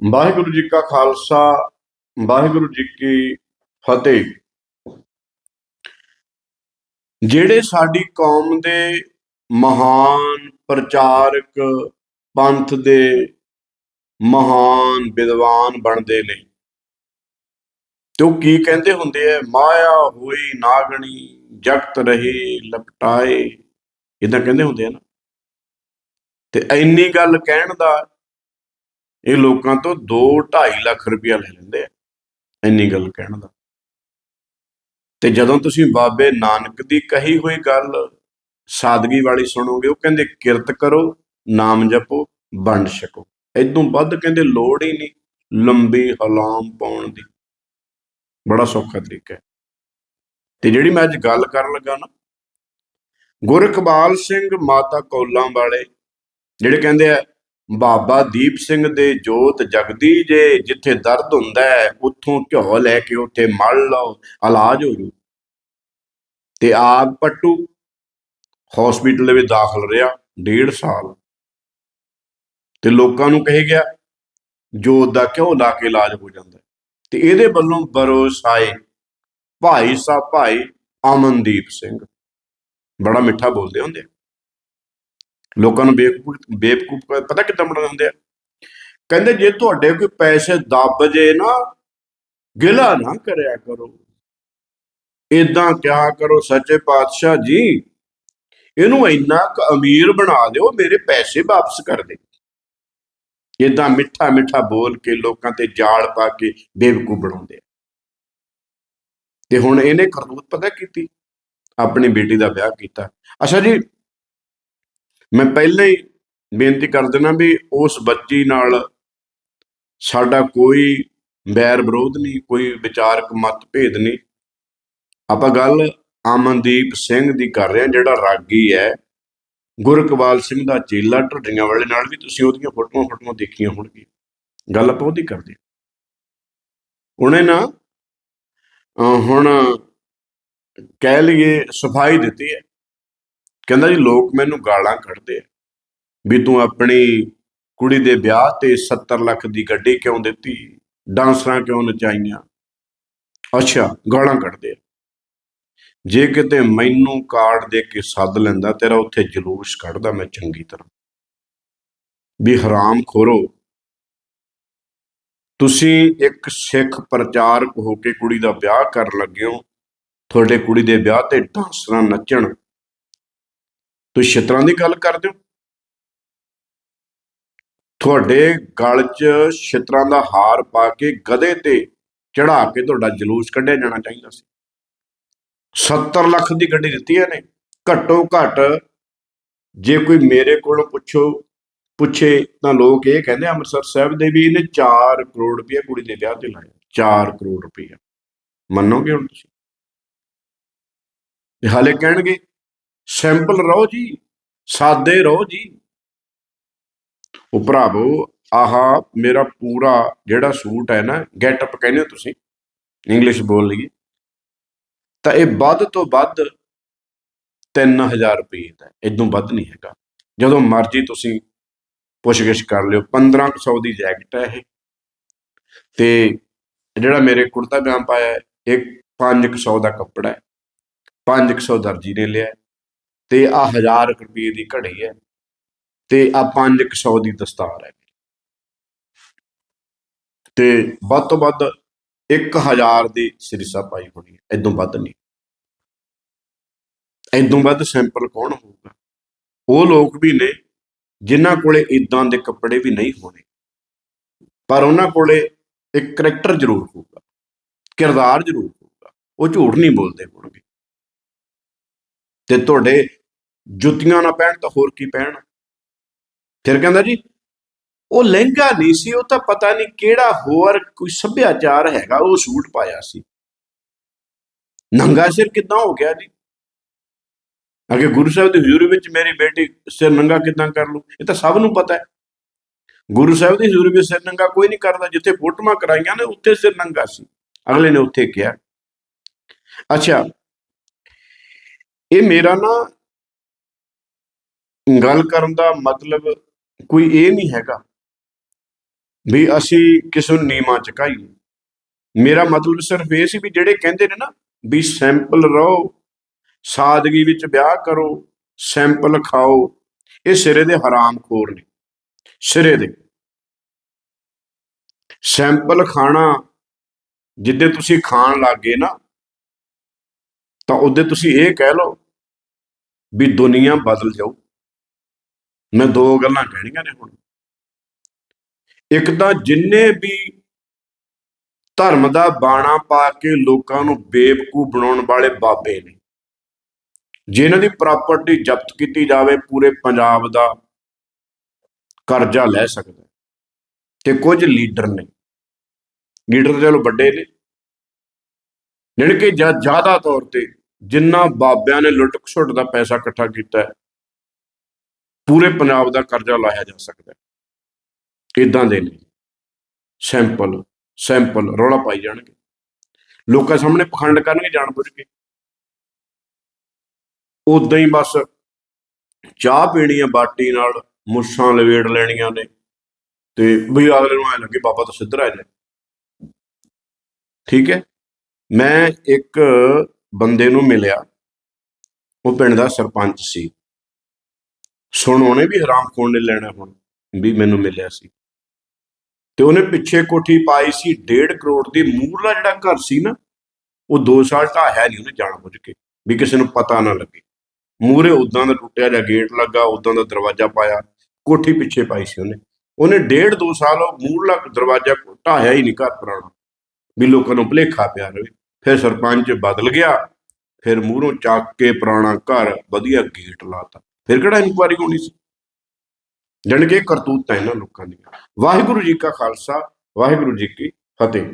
ਵਾਹਿਗੁਰੂ ਜੀ ਕਾ ਖਾਲਸਾ, ਵਾਹਿਗੁਰੂ ਜੀ ਕੀ ਫਤਿਹ। ਜਿਹੜੇ ਸਾਡੀ ਕੌਮ ਦੇ ਮਹਾਨ ਪ੍ਰਚਾਰਕ ਪੰਥ ਦੇ ਮਹਾਨ ਵਿਦਵਾਨ ਬਣਦੇ ਨੇ, ਤੇ ਉਹ ਕੀ ਕਹਿੰਦੇ ਹੁੰਦੇ ਆ? ਮਾਇਆ ਹੋਈ ਨਾਗਣੀ, ਜਗਤ ਰਹੇ ਲਪਟਾਏ। ਇਦਾਂ ਕਹਿੰਦੇ ਹੁੰਦੇ ਆ ਨਾ। ਤੇ ਇੰਨੀ ਗੱਲ ਕਹਿਣ ਦਾ ਇਹ ਲੋਕਾਂ ਤੋਂ 2.5 ਲੱਖ ਰੁਪਇਆ ਲੈ ਲੈਂਦੇ ਆ, ਇੰਨੀ ਗੱਲ ਕਹਿਣ ਦਾ। ਤੇ ਜਦੋਂ ਤੁਸੀਂ ਬਾਬੇ ਨਾਨਕ ਦੀ ਕਹੀ ਹੋਈ ਗੱਲ ਸਾਦਗੀ ਵਾਲੀ ਸੁਣੋਗੇ, ਉਹ ਕਹਿੰਦੇ, ਕਿਰਤ ਕਰੋ, ਨਾਮ ਜਪੋ, ਵੰਡ ਛਕੋ। ਇਦੋਂ ਵੱਧ ਕਹਿੰਦੇ, ਲੋੜ ਹੀ ਨਹੀਂ ਲੰਬੀ ਹਲਾਮ ਪਾਉਣ ਦੀ। ਬੜਾ ਸੌਖਾ ਤਰੀਕਾ ਹੈ। ਤੇ ਜਿਹੜੀ ਮੈਂ ਅੱਜ ਗੱਲ ਕਰਨ ਲੱਗਾ ਨਾ ਗੁਰਕਬਾਲ ਸਿੰਘ ਮਾਤਾ ਕੌਲਾਂ ਵਾਲੇ, ਜਿਹੜੇ ਕਹਿੰਦੇ ਆ ਬਾਬਾ ਦੀਪ ਸਿੰਘ ਦੇ ਜੋਤ ਜਗਦੀ ਜੇ, ਜਿੱਥੇ ਦਰਦ ਹੁੰਦਾ ਹੈ, ਉੱਥੋਂ ਘਿਓ ਲੈ ਕੇ ਉੱਥੇ ਮਲ ਲਓ, ਇਲਾਜ ਹੋ ਜੂ। ਤੇ ਆਪ ਪੱਟੂ ਹਸਪੀਟਲ ਵਿੱਚ ਦਾਖਲ ਰਿਹਾ, ਡੇਢ ਸਾਲ। ਤੇ ਲੋਕਾਂ ਨੂੰ ਕਹੇ ਗਿਆ, ਜੋਤ ਦਾ ਘਿਓ ਲਾ ਕੇ ਇਲਾਜ ਹੋ ਜਾਂਦਾ ਤੇ ਇਹਦੇ ਵੱਲੋਂ ਬਰੋਸਾਏ ਭਾਈ ਸਾਹਿਬ ਭਾਈ ਅਮਨਦੀਪ ਸਿੰਘ। ਬੜਾ ਮਿੱਠਾ ਬੋਲਦੇ ਹੁੰਦੇ ਆ। ਲੋਕਾਂ ਨੂੰ ਬੇਵਕੂਫ ਬੇਵਕੂਫ ਪਤਾ ਕਿੱਦਾਂ ਬਣਾ ਦਿੰਦੇ ਆ? ਕਹਿੰਦੇ ਜੇ ਤੁਹਾਡੇ ਕੋਈ ਪੈਸੇ ਦੱਬ ਜੇ ਨਾ, ਗਿਲਾ ਨਾ ਕਰਿਆ ਕਰੋ। ਇਦਾਂ ਕਿਆ ਕਰੋ ਸੱਚੇ ਪਾਤਸ਼ਾਹ ਜੀ? ਇਹਨੂੰ ਇੰਨਾ ਕੁ ਅਮੀਰ ਬਣਾ ਦਿਓ, ਮੇਰੇ ਪੈਸੇ ਵਾਪਸ ਕਰ ਦੇ। ਇਦਾਂ ਮਿੱਠਾ ਮਿੱਠਾ ਬੋਲ ਕੇ ਲੋਕਾਂ ਤੇ ਜਾਲ ਪਾ ਕੇ ਬੇਵਕੂਫ ਬਣਾਉਂਦੇ ਆ। ਤੇ ਹੁਣ ਇਹਨੇ ਕਰਤੂਤ ਪਤਾ ਕੀਤੀ? ਆਪਣੀ ਬੇਟੀ ਦਾ ਵਿਆਹ ਕੀਤਾ। ਅੱਛਾ ਜੀ ਮੈਂ ਪਹਿਲਾਂ ਹੀ ਬੇਨਤੀ ਕਰ ਦਿੰਦਾ ਵੀ ਉਸ ਬੱਚੀ ਨਾਲ ਸਾਡਾ ਕੋਈ ਬੈਰ ਵਿਰੋਧ ਨਹੀਂ, ਕੋਈ ਵਿਚਾਰਕ ਮਤਭੇਦ ਨਹੀਂ। ਆਪਾਂ ਗੱਲ ਅਮਨਦੀਪ ਸਿੰਘ ਦੀ ਕਰ ਰਹੇ ਹਾਂ, ਜਿਹੜਾ ਰਾਗੀ ਹੈ। ਗੁਰਕਵਾਲ ਸਿੰਘ ਦਾ ਚੇਲਾ ਢੱਡੀਆਂ ਵਾਲੇ ਨਾਲ ਵੀ ਤੁਸੀਂ ਉਹਦੀਆਂ ਫੋਟੋਆਂ ਫੋਟੋਆਂ ਦੇਖੀਆਂ ਹੋਣਗੀਆਂ। ਗੱਲ ਆਪਾਂ ਉਹਦੀ ਕਰਦੇ ਹਾਂ। ਉਹਨੇ ਨਾ ਹੁਣ ਕਹਿ ਲਈਏ, ਸਫ਼ਾਈ ਦਿੱਤੀ ਹੈ। ਕਹਿੰਦਾ ਜੀ, ਲੋਕ ਮੈਨੂੰ ਗਾਲਾਂ ਕੱਢਦੇ ਆ ਵੀ ਤੂੰ ਆਪਣੀ ਕੁੜੀ ਦੇ ਵਿਆਹ ਤੇ 70 ਲੱਖ ਦੀ ਗੱਡੀ ਕਿਉਂ ਦਿੱਤੀ? ਡਾਂਸਰਾਂ ਕਿਉਂ ਨਚਾਈਆਂ? ਅੱਛਾ, ਗਾਲਾਂ ਕੱਢਦੇ ਆ। ਜੇ ਕਿਤੇ ਮੈਨੂੰ ਕਾਰਡ ਦੇ ਕੇ ਸੱਦ ਲੈਂਦਾ, ਤੇਰਾ ਉੱਥੇ ਜਲੂਸ ਕੱਢਦਾ ਮੈਂ ਚੰਗੀ ਤਰ੍ਹਾਂ। ਵੀ ਹਰਾਮ ਖੋਰੋ। ਤੁਸੀਂ ਇੱਕ ਸਿੱਖ ਪ੍ਰਚਾਰਕ ਹੋ ਕੇ ਕੁੜੀ ਦਾ ਵਿਆਹ ਕਰਨ ਲੱਗੇ ਹੋ, ਤੁਹਾਡੇ ਕੁੜੀ ਦੇ ਵਿਆਹ ਤੇ ਡਾਂਸਰਾਂ ਨੱਚਣ। ਤੁਸੀਂ ਛਿੱਤਰਾਂ ਦੀ ਗੱਲ ਕਰਦੇ ਹੋ? ਤੁਹਾਡੇ ਗਲ 'ਚ ਛਿੱਤਰਾਂ ਦਾ ਹਾਰ ਪਾ ਕੇ ਗਧੇ ਤੇ ਚੜਾ ਕੇ ਤੁਹਾਡਾ ਜਲੂਸ ਕੱਢਿਆ ਜਾਣਾ ਚਾਹੀਦਾ ਸੀ। 70 ਲੱਖ ਦੀ ਗੱਡੀ ਦਿੱਤੀ ਇਹਨੇ। ਘੱਟੋ ਘੱਟ ਜੇ ਕੋਈ ਮੇਰੇ ਕੋਲੋਂ ਪੁੱਛੋ, ਪੁੱਛੇ ਤਾਂ ਲੋਕ ਇਹ ਕਹਿੰਦੇ ਅੰਮ੍ਰਿਤਸਰ ਸਾਹਿਬ ਦੇ ਵੀ ਇਹਨੇ 4 ਕਰੋੜ ਰੁਪਏ ਕੁੜੀ ਦੇ ਵਿਆਹ ਤੇ ਲਾਇਆ 4 ਕਰੋੜ ਰੁਪਏ। ਮੰਨੋਗੇ ਹੁਣ ਤੁਸੀਂ? ਹਾਲੇ ਕਹਿਣਗੇ। ਸਿੰਪਲ ਰਹੋ ਜੀ ਸਾਦੇ ਰਹੋ ਜੀ। ਉਹ ਭਰਾਵੋ ਆਹ ਮੇਰਾ ਪੂਰਾ ਜਿਹੜਾ ਸੂਟ ਹੈ ਨਾ ਗੈਟ ਅਪ ਕਹਿੰਦੇ ਹੋ ਤੁਸੀਂ ਇੰਗਲਿਸ਼ ਬੋਲ ਲਈਏ। ਤਾਂ ਇਹ ਵੱਧ ਤੋਂ ਵੱਧ 3000 ਰੁਪਏ ਦਾ ਇਦੋਂ ਵੱਧ ਨਹੀਂ ਹੈਗਾ। ਜਦੋਂ ਮਰਜ਼ੀ ਤੁਸੀਂ ਪੁੱਛਗਿਛ ਕਰ ਲਿਓ 1500 ਦੀ ਜੈਕਟ ਹੈ ਇਹ। ਤੇ ਜਿਹੜਾ ਮੇਰੇ ਕੁੜਤਾ ਪਜਾਮਾ ਪਾਇਆ ਹੈ, ਇਹ 500 ਦਾ ਕੱਪੜਾ ਹੈ 500 ਦਰਜੀ ਨੇ ਲਿਆ। ਤੇ ਆ 1000 ਰੁਪਏ ਦੀ ਘੜੀ ਹੈ ਤੇ ਆ 500 ਦੀ ਦਸਤਾਰ ਹੈ। ਤੇ ਵੱਧ ਤੋਂ ਵੱਧ 1000 ਦੀ ਸਿਰਸਾ ਪਾਈ ਹੋਣੀ ਹੈ, ਇਦੋਂ ਵੱਧ ਨਹੀਂ। ਇਦੋਂ ਵੱਧ ਸਿੰਪਲ ਕੌਣ ਹੋਊਗਾ? ਉਹ ਲੋਕ ਵੀ ਨੇ ਜਿਨ੍ਹਾਂ ਕੋਲੇ ਇਦਾਂ ਦੇ ਕੱਪੜੇ ਵੀ ਨਹੀਂ ਹੋਣੇ। ਪਰ ਉਹਨਾਂ ਕੋਲੇ ਇੱਕ ਕਰੈਕਟਰ ਜ਼ਰੂਰ ਹੋਊਗਾ, ਕਿਰਦਾਰ ਜ਼ਰੂਰ ਹੋਊਗਾ, ਉਹ ਝੂਠ ਨਹੀਂ ਬੋਲਦੇ ਹੋਣਗੇ। ਤੇ ਤੁਹਾਡੇ ਜੁੱਤੀਆਂ ਨਾ ਪਹਿਣ ਤਾਂ ਹੋਰ ਕੀ ਪਹਿਣ ਫਿਰ ਕਹਿੰਦਾ ਜੀ, ਉਹ ਲਹਿੰਗਾ ਨਹੀਂ ਸੀ, ਉਹ ਤਾਂ ਪਤਾ ਨਹੀਂ ਕਿਹੜਾ ਹੋਰ ਕੋਈ ਸੱਭਿਆਚਾਰ ਹੈਗਾ, ਉਹ ਸੂਟ ਪਾਇਆ ਸੀ। ਨੰਗਾ ਸਿਰ ਕਿਦਾਂ ਹੋ ਗਿਆ ਜੀ? ਅਗੇ ਗੁਰੂ ਸਾਹਿਬ ਦੀ ਹਜ਼ੂਰੀ ਵਿੱਚ ਮੇਰੀ ਬੇਟੀ ਸਿਰ ਨੰਗਾ ਕਿਦਾਂ ਕਰ ਲੂ ਇਹ ਤਾਂ ਸਭ ਨੂੰ ਪਤਾ ਹੈ। ਗੁਰੂ ਸਾਹਿਬ ਦੀ ਹਜ਼ੂਰੀ ਵਿੱਚ ਸਿਰ ਨੰਗਾ ਕੋਈ ਨਹੀਂ ਕਰਦਾ, ਜਿੱਥੇ ਫੋਟੋਆਂ ਕਰਾਈਆਂ ਨੇ, ਉੱਥੇ ਸਿਰ ਨੰਗਾ ਸੀ। ਅਗਲੇ ਨੇ ਉੱਥੇ ਕਿਹਾ, ਅੱਛਾ, ਇਹ ਮੇਰਾ ਨਾ ਗੱਲ ਕਰਨ ਦਾ ਮਤਲਬ ਕੋਈ ਇਹ ਨਹੀਂ ਹੈਗਾ ਵੀ ਅਸੀਂ ਕਿਸ ਨੂੰ ਨੀਵਾਂ ਚਕਾਈਏ। ਮੇਰਾ ਮਤਲਬ ਸਿਰਫ ਇਹ ਸੀ ਵੀ ਜਿਹੜੇ ਕਹਿੰਦੇ ਨੇ ਨਾ ਵੀ ਸੈਂਪਲ ਰਹੋ ਸਾਦਗੀ ਵਿੱਚ ਵਿਆਹ ਕਰੋ ਸੈਂਪਲ ਖਾਓ ਇਹ ਸਿਰੇ ਦੇ ਹਰਾਮਖੋਰ ਨੇ। ਸਿਰੇ ਦੇ। ਸੈਂਪਲ ਖਾਣਾ ਜਿੱਦੇ ਤੁਸੀਂ ਖਾਣ ਲੱਗੇ ਨਾ ਤਾਂ ਉਹਦੇ ਤੁਸੀਂ ਇਹ ਕਹਿ ਲਓ ਵੀ ਦੁਨੀਆ ਬਦਲ ਜਾਊ। ਮੈਂ ਦੋ ਗੱਲਾਂ ਕਹਿਣੀਆਂ ਨੇ ਹੁਣ। ਇੱਕ ਤਾਂ ਜਿੰਨੇ ਵੀ ਧਰਮ ਦਾ ਬਾਣਾ ਪਾ ਕੇ ਲੋਕਾਂ ਨੂੰ ਬੇਵਕੂਫ ਬਣਾਉਣ ਵਾਲੇ ਬਾਬੇ ਨੇ, ਜਿਨ੍ਹਾਂ ਦੀ ਪ੍ਰਾਪਰਟੀ ਜ਼ਬਤ ਕੀਤੀ ਜਾਵੇ, ਪੂਰੇ ਪੰਜਾਬ ਦਾ ਕਰਜ਼ਾ ਲੈ ਸਕਦਾ ਤੇ ਕੁਝ ਲੀਡਰ ਨੇ। ਲੀਡਰ ਤਾਂ ਚਲੋ ਵੱਡੇ ਨੇ। ਜਿਹੜੇ ਕਿ ਜ਼ਿਆਦਾ ਤੌਰ ਤੇ ਜਿੰਨਾ ਬਾਬਿਆਂ ਨੇ ਲੁੱਟ ਖਸੁੱਟ ਦਾ ਪੈਸਾ ਇਕੱਠਾ ਕੀਤਾ ਪੂਰੇ ਪੰਜਾਬ ਦਾ ਕਰਜ਼ਾ ਲਾਇਆ ਜਾ ਸਕਦਾ ਹੈ। ਇਦਾਂ ਦੇ ਨੇ। ਸੈਂਪਲ ਸੈਂਪਲ ਰੌਲਾ ਪਾਈ ਜਾਣਗੇ। ਲੋਕਾਂ ਸਾਹਮਣੇ ਪਖੰਡ ਕਰਨਗੇ ਜਾਣ ਬੁੱਝ ਕੇ ਉਦਾਂ ਹੀ ਬਸ ਚਾਹ ਪੀਣੀ ਆ ਬਾਟੀ ਨਾਲ ਮੁੱਛਾਂ ਲਵੇੜ ਲੈਣੀਆਂ ਨੇ ਤੇ ਵੀ ਅਗਲੇ ਨੂੰ ਐ ਲੱਗੇ, ਬਾਬਾ ਤਾਂ ਸਿੱਧਰ ਆ ਜਾ ਠੀਕ ਹੈ? ਮੈਂ ਇੱਕ ਬੰਦੇ ਨੂੰ ਮਿਲਿਆ। ਉਹ ਪਿੰਡ ਦਾ ਸਰਪੰਚ ਸੀ। ਸੁਣ, ਉਹਨੇ ਵੀ ਹਰਾਮ ਖੋਣ ਨੇ ਲੈਣਾ ਹੁਣ, ਵੀ ਮੈਨੂੰ ਮਿਲਿਆ ਸੀ। ਤੇ ਉਹਨੇ ਪਿੱਛੇ ਕੋਠੀ ਪਾਈ ਸੀ 1.5 ਕਰੋੜ ਦੀ ਮੂਹਰਲਾ ਜਿਹੜਾ ਘਰ ਸੀ ਨਾ, ਉਹ 2 ਸਾਲ ਢਾਹਿਆ ਨਹੀਂ ਉਹਨੇ ਜਾਣ ਬੁੱਝ ਕੇ, ਵੀ ਕਿਸੇ ਨੂੰ ਪਤਾ ਨਾ ਲੱਗੇ। ਮੂਹਰੇ ਉਦਾਂ ਦਾ ਟੁੱਟਿਆ ਜਿਹਾ ਗੇਟ ਲੱਗਾ ਉਦਾਂ ਦਾ ਦਰਵਾਜ਼ਾ ਪਾਇਆ, ਕੋਠੀ ਪਿੱਛੇ ਪਾਈ ਸੀ ਉਹਨੇ। ਉਹਨੇ ਡੇਢ ਦੋ ਸਾਲ ਉਹ ਮੂਹਰਲਾ ਦਰਵਾਜ਼ਾ ਢਾਹਿਆ ਹੀ ਨਹੀਂ ਘਰ ਪੁਰਾਣਾ, ਵੀ ਲੋਕਾਂ ਨੂੰ ਭੁਲੇਖਾ ਪਿਆ ਰਵੇ। ਫਿਰ ਸਰਪੰਚ ਬਦਲ ਗਿਆ, ਫਿਰ ਮੂਹਰੋਂ ਚੱਕ ਕੇ ਪੁਰਾਣਾ ਘਰ ਵਧੀਆ ਗੇਟ ਲਾਤਾ ਫਿਰ ਕਿਹੜਾ ਇਨਕੁਆਇਰੀ ਹੋਣੀ ਸੀ? ਜਾਣੀ ਇਹ ਕਰਤੂਤਾਂ ਇਹਨਾਂ ਲੋਕਾਂ ਦੀਆਂ। ਵਾਹਿਗੁਰੂ ਜੀ ਕਾ ਖਾਲਸਾ, ਵਾਹਿਗੁਰੂ ਜੀ ਕੀ ਫਤਿਹ।